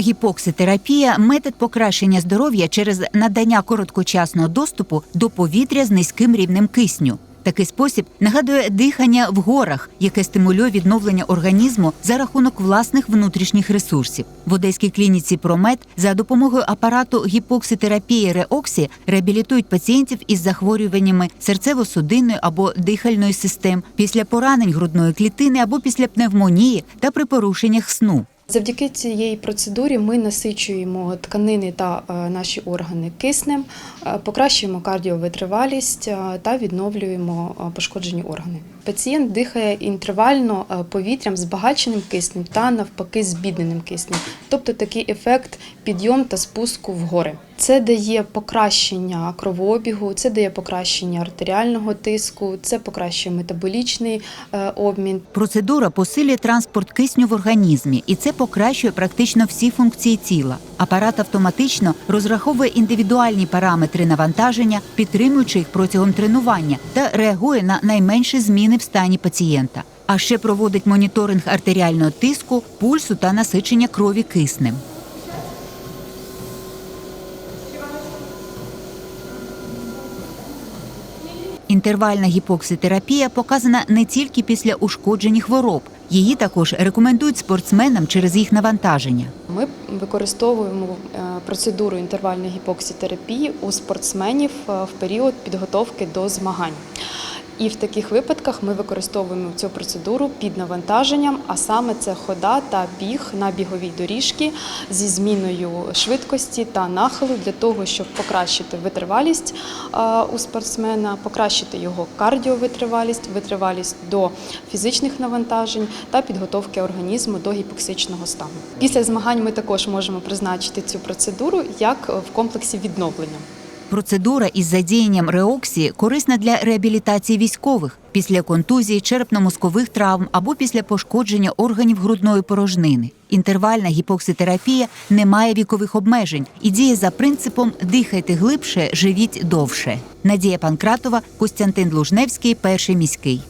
гіпокситерапія метод покращення здоров'я через надання короткочасного доступу до повітря з низьким рівнем кисню. Такий спосіб нагадує дихання в горах, яке стимулює відновлення організму за рахунок власних внутрішніх ресурсів. В одеській клініці Промет за допомогою апарату гіпокситерапії Реоксі реабілітують пацієнтів із захворюваннями серцево-судинної або дихальної систем після поранень грудної клітини або після пневмонії та при порушеннях сну. Завдяки цієї процедурі ми насичуємо тканини та е, наші органи киснем, е, покращуємо кардіовитривалість е, та відновлюємо пошкоджені органи. Пацієнт дихає інтервально повітрям збагаченим киснем та навпаки збідненим киснем, тобто такий ефект підйом та спуску в гори. Це дає покращення кровообігу, це дає покращення артеріального тиску, це покращує метаболічний е, обмін, Процедура посилює транспорт кисню в організмі, і це покращує практично всі функції тіла. Апарат автоматично розраховує індивідуальні параметри навантаження, підтримуючи їх протягом тренування, та реагує на найменші зміни в стані пацієнта. А ще проводить моніторинг артеріального тиску, пульсу та насичення крові киснем. Інтервальна гіпокситерапія показана не тільки після ушкоджень хвороб. Її також рекомендують спортсменам через їх навантаження. Ми використовуємо е, процедуру інтервальної гіпоксітерапії у спортсменів е, в період підготовки до змагань. І в таких випадках ми використовуємо цю процедуру під навантаженням, а саме це хода та біг на біговій доріжці зі зміною швидкості та нахилу для того, щоб покращити витривалість у спортсмена, покращити його кардіовитривалість, витривалість до фізичних навантажень та підготовки організму до гіпоксичного стану. Після змагань ми також можемо призначити цю процедуру як в комплексі відновлення. Процедура із задіянням реоксії корисна для реабілітації військових після контузії, черепно-мозкових травм або після пошкодження органів грудної порожнини. Інтервальна гіпокситерапія не має вікових обмежень і діє за принципом дихайте глибше, живіть довше. Надія Панкратова, Костянтин Лужневський, перший міський.